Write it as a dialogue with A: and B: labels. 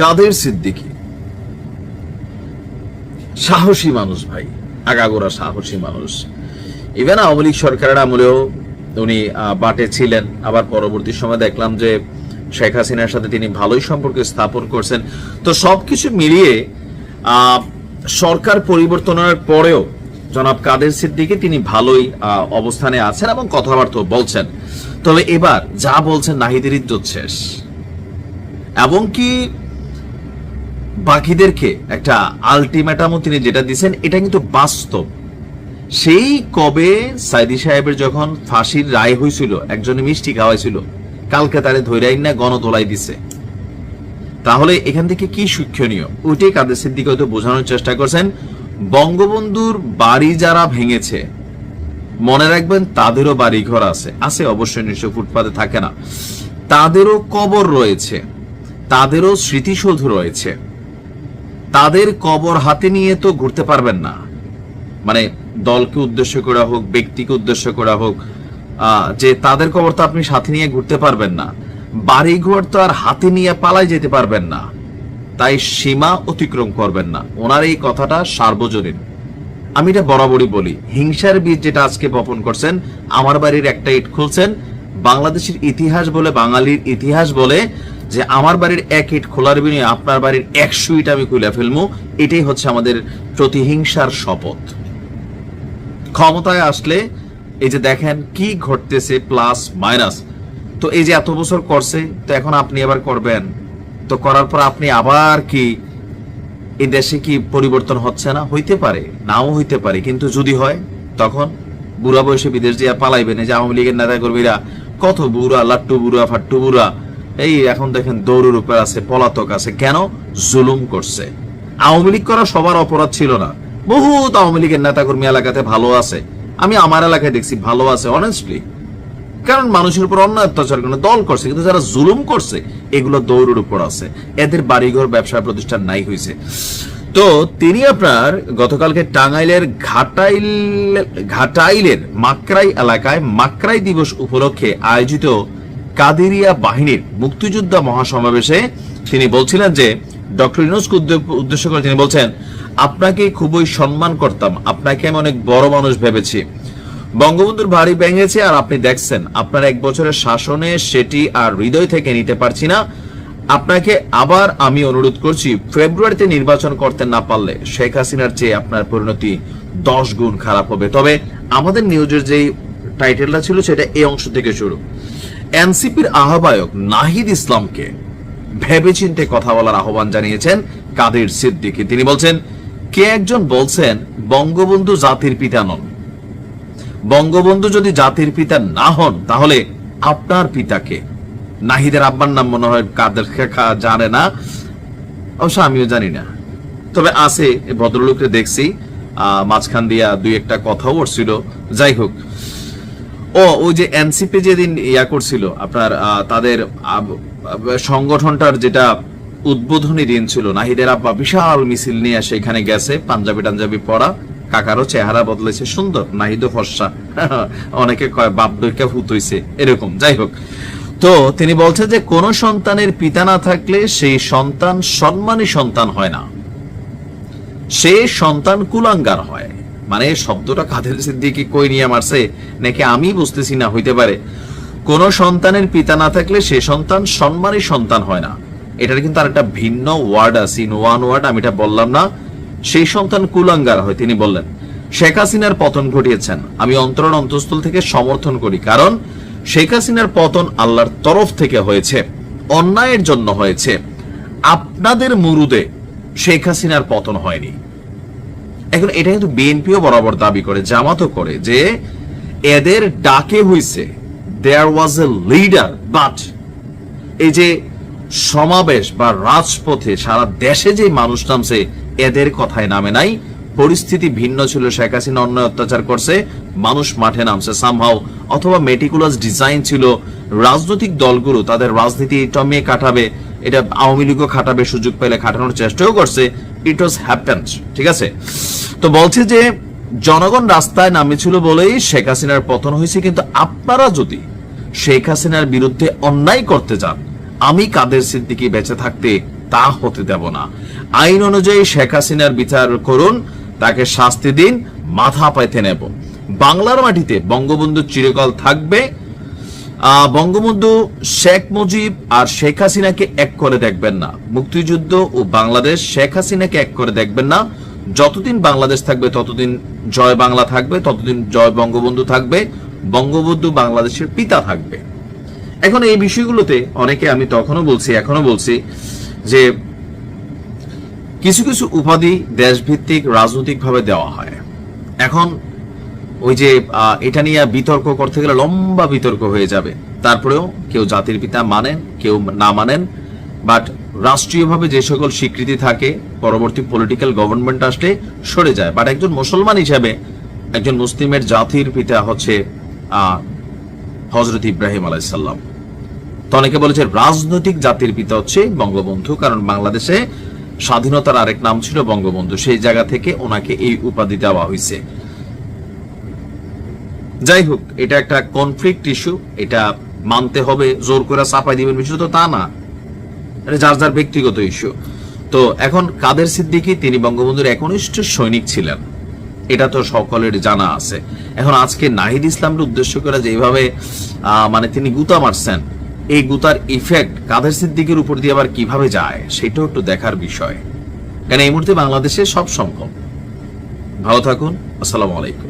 A: কাদের সিদ্দিকি? সাহসী মানুষ ভাই, আগাগোড়া সাহসী মানুষ। ইভেন আওয়ামী লীগ সরকারের আমলেও উনি বাটে ছিলেন। আবার পরবর্তী সময় দেখলাম যে শেখ হাসিনার সাথে তিনি ভালোই সম্পর্ক স্থাপন করছেন। তো সবকিছু মিলিয়ে সরকার পরিবর্তনের পরেও জনাব কাদের সিদ্দিকি তিনি ভালোই অবস্থানে আছেন এবং কথাবার্তা বলছেন। তবে এবার যা বলছেন নাহিদের ইজ্জত শেষ। এবং কি বাকিদেরকে একটা আলটিমেটামও তিনি যেটা দিছেন এটা কিন্তু বাস্তব। সেই কবে সাইদি সাহেবের যখন ফাঁসির রায় হয়েছিল, একজনে মিষ্টি খাওয়াইছিল, কালকে তারে ধৈরাই না গণতোলাই দিছে। তাহলে এখান থেকে কি শিক্ষণীয়? ওইটাই কাদের সিদ্দিক হয়তো বোঝানোর চেষ্টা করছেন। বঙ্গবন্ধুর বাড়ি যারা ভেঙেছে, মনে রাখবেন তাদেরও বাড়ি ঘর আছে। আছে অবশ্যই, নিশ্চয় ফুটপাতে থাকে না। তাদেরও কবর রয়েছে, তাদেরও স্মৃতিসৌধ রয়েছে। তাদের কবর হাতে নিয়ে তো ঘুরতে পারবেন না। মানে দলকে উদ্দেশ্য করা হোক, ব্যক্তিকে উদ্দেশ্য করা হোক যে তাদের কবর তো আপনি সাথে নিয়ে ঘুরতে পারবেন না। বাড়ি ঘর তো আর হাতে নিয়ে পালাই যেতে পারবেন না। তাই সীমা অতিক্রম করবেন না। ওনার এই কথাটা সার্বজনীন। আমি এটা বরাবরই বলি। হিংসার বীজ যেটা আজকে বপন করছেন, আমার বাড়ির একটা ইট খুলছেন। বাংলাদেশের ইতিহাস বলে, বাঙালির ইতিহাস বলে যে আমার বাড়ির এক ইট খোলার বিনিময়ে আপনার বাড়ির একশো ইট আমি খুলে ফেলব এটাই হচ্ছে আমাদের প্রতিহিংসার শপথ। ক্ষমতায় আসলে এই যে দেখেন কি ঘটতেছে প্লাস মাইনাস। তো এই যে এত বছর করছে, তো এখন আপনি আবার করবেন। তো করার পর আপনি আবার কি এই দেশে কি পরিবর্তন হচ্ছে না? হইতে পারে, নাও হইতে পারে, কিন্তু যদি হয়, তখন বুড়া বয়সে বিদেশ দিয়ে পালাইবেন। এই যে আওয়ামী লীগের নেতা কর্মীরা কত বুড়া, লাট্টু বুড়া, ফাট্টু বুড়া এই এখন দেখেন দৌড়ের উপর আছে, পলাতক আছে। কেন? জুলুম করছে। আওয়ামী লীগ করা সবার অপরাধ ছিল না। বহুত আওয়ামী লীগের নেতা কর্মী এলাকাতে ভালো আছে। আমি আমার এলাকায় দেখছি ভালো আছে অনেস্টলি কারণ মানুষের উপর অন্যায় অত্যাচার কোনো দল করছে, কিন্তু যারা জুলুম করছে, এগুলো দৌড়ের উপর আছে। এদের বাড়িঘর, ব্যবসা প্রতিষ্ঠান নাই হয়েছে তো তিনি আপনার গতকালকে টাঙ্গাইলের ঘাটাইল, ঘাটাইলের মাকরাই এলাকায় মাকরাই দিবস উপলক্ষে আয়োজিত কাদেরিয়া বাহিনীর মুক্তিযোদ্ধা মহাসমাবেশে তিনি বলছিলেন যে, ডক্টর ইউনুসকে উদ্দেশ্য করে তিনি বলছেন, আপনাকে খুবই সম্মান করতাম, আপনাকে আমি অনেক বড় মানুষ ভেবেছি। বঙ্গবন্ধুর বাড়ি ভেঙেছে আর আপনি দেখছেন, আপনার এক বছরের শাসনে সেটি আর হৃদয় থেকে নিতে পারছি না। আপনাকে আবার আমি অনুরোধ করছি, ফেব্রুয়ারিতে নির্বাচন করতে না পারলে শেখ হাসিনার চেয়ে আপনার পরিণতি দশ গুণ খারাপ হবে। তবে আমাদের নিউজের যে টাইটেলটা ছিল, সেটা এই অংশ থেকে শুরু। এনসিপির আহ্বায়ক নাহিদ ইসলামকে ভেবেচিন্তে কথা বলার আহ্বান জানিয়েছেন কাদের সিদ্দিকী। তিনি বলছেন, কে একজন বলছেন, বঙ্গবন্ধু জাতির পিতা নন। বঙ্গবন্ধু যদি জাতির পিতা না হন, তাহলে আপনার পিতাকে নাহিদের আব্বার নাম মনে হয় কাদের জানে না। অবশ্য আমিও জানি না। তবে আছে ভদ্রলোককে দেখছি। মাঝখান দিয়া দুই একটা কথাও উঠছিল। যাই হোক ও ওই যে এনসিপি যেদিন ইয়া করছিল, আপনার তাদের সংগঠনটার যেটা উদ্বোধনী দিন ছিল, নাহিদের আব্বা বিশাল মিছিল নিয়ে সেখানে গেছে, পাঞ্জাবি টাঞ্জাবি পরা, কাকারও চেহারা বদলেছে, সুন্দর, নাহিদও ফর্সা। অনেকে কয়, বাপ দৈকা ভূত হইছে, এরকম, যাই হোক। তো তিনি বলছেন যে, কোন সন্তানের পিতা না থাকলে সেই সন্তান সম্মানী সন্তান হয় না। সে সন্তান কুলাঙ্গার হয়। মানে শব্দটা কাদের সিদ্দিকি কই নিয়ে মারছে? নাকি আমি বুঝতেছি না, হইতে পারে। কোন সন্তানের পিতা না থাকলে সে সন্তান সম্মানী সন্তান হয় না। এটার কিন্তু আরেকটা ভিন্ন ওয়ার্ড আছে ইন ওয়ান ওয়ার্ড, আমি এটা বললাম না। সেই সন্তান কুলাঙ্গার হয়, তিনি বললেন। শেখ হাসিনার পতন ঘটিয়েছেন। আমি অন্তরণ অন্তঃস্থল থেকে সমর্থন করি, কারণ শেখ হাসিনার পতন আল্লাহর তরফ থেকে হয়েছে, অন্যায়ের জন্য হয়েছে। আপনাদের মুরুদে শেখ হাসিনার পতন হয়নি। এখন এটা কিন্তু বিএনপিও বরাবর দাবি করে, জামাতও করে যে এদের ডাকে হইছে দেয়ার ওয়াজ এ লিডার বাট এই যে সমাবেশ বা রাজপথে সারা দেশে যে মানুষ নামছে, এদের কথায় নামে নাই। পরিস্থিতি ভিন্ন ছিল, শেখ হাসিনা অন্যায় অত্যাচার করছে, মানুষ মাঠে নামছে সামহাও অথবা মেটিকুলাস ডিজাইন ছিল, রাজনৈতিক দলগুলো তাদের রাজনীতি টমিয়ে কাটাবে এটা আওয়ামী লীগও খাটাবে, সুযোগ পেলে খাটানোর চেষ্টাও করছে। ইট ওয়াজ হ্যাপেন্ড ঠিক আছে? তো বলছে যে, জনগণ রাস্তায় নামেছিল বলেই শেখ হাসিনার পতন হয়েছে, কিন্তু আপনারা যদি শেখ হাসিনার বিরুদ্ধে অন্যায় করতে যান, আমি কাদের সিদ্দিকি বেঁচে থাকতে তা হতে দেব না। আইন অনুযায়ী শেখ হাসিনার বিচার করুন, তাকে শাস্তি দিন, মাথা পাইতে নেব। বাংলার মাটিতে বঙ্গবন্ধু চিরকাল থাকবে বঙ্গবন্ধু শেখ মুজিব আর শেখ হাসিনাকে এক করে দেখবেন না। মুক্তিযুদ্ধ ও বাংলাদেশ, শেখ হাসিনাকে এক করে দেখবেন না। যতদিন বাংলাদেশ থাকবে, ততদিন জয় বাংলা থাকবে, ততদিন জয় বঙ্গবন্ধু থাকবে, বঙ্গবন্ধু বাংলাদেশের পিতা থাকবে। এখন এই বিষয়গুলোতে অনেকে আমি তখনও বলছি এখনও বলছি যে কিছু কিছু উপাধি দেশভিত্তিক, রাজনৈতিকভাবে দেওয়া হয়। এখন ওই যে এটা নিয়ে বিতর্ক করতে গেলে লম্বা বিতর্ক হয়ে যাবে। তারপরেও কেউ জাতির পিতা মানেন, কেউ না মানেন। বাট রাষ্ট্রীয়ভাবে যে সকল স্বীকৃতি থাকে, পরবর্তী পলিটিক্যাল গভর্নমেন্ট আসলে সরে যায়। বাট একজন মুসলমান হিসাবে একজন মুসলিমের জাতির পিতা হচ্ছে হজরত ইব্রাহিম আলাইসাল্লাম তো অনেকে বলেছে রাজনৈতিক জাতির পিতা হচ্ছে বঙ্গবন্ধু, কারণ বাংলাদেশে স্বাধীনতার আরেক নাম ছিল বঙ্গবন্ধু। সেই জায়গা থেকে ওনাকে এই উপাধি দেওয়া হয়েছে। যাই হোক, এটা একটা কনফ্লিক্ট ইস্যু এটা মানতে হবে, জোর করে চাপাই দিবেন বিষয় তো তা না। যার যার ব্যক্তিগত ইস্যু তো এখন কাদের সিদ্দিকী? তিনি বঙ্গবন্ধুর একনিষ্ঠ সৈনিক ছিলেন। এটা তো সকলের জানা আছে। এখন আজকে নাহিদ ইসলামকে উদ্দেশ্য করে যেভাবে মানে তিনি গুতা মারছেন, এই গুতার ইফেক্ট কাদের সিদ্দিকের উপর দিয়ে আবার কীভাবে যায়, সেটাও একটু দেখার বিষয়। কারণ এই মুহূর্তে বাংলাদেশে সব সম্ভব ভালো থাকুন, আসসালামু আলাইকুম।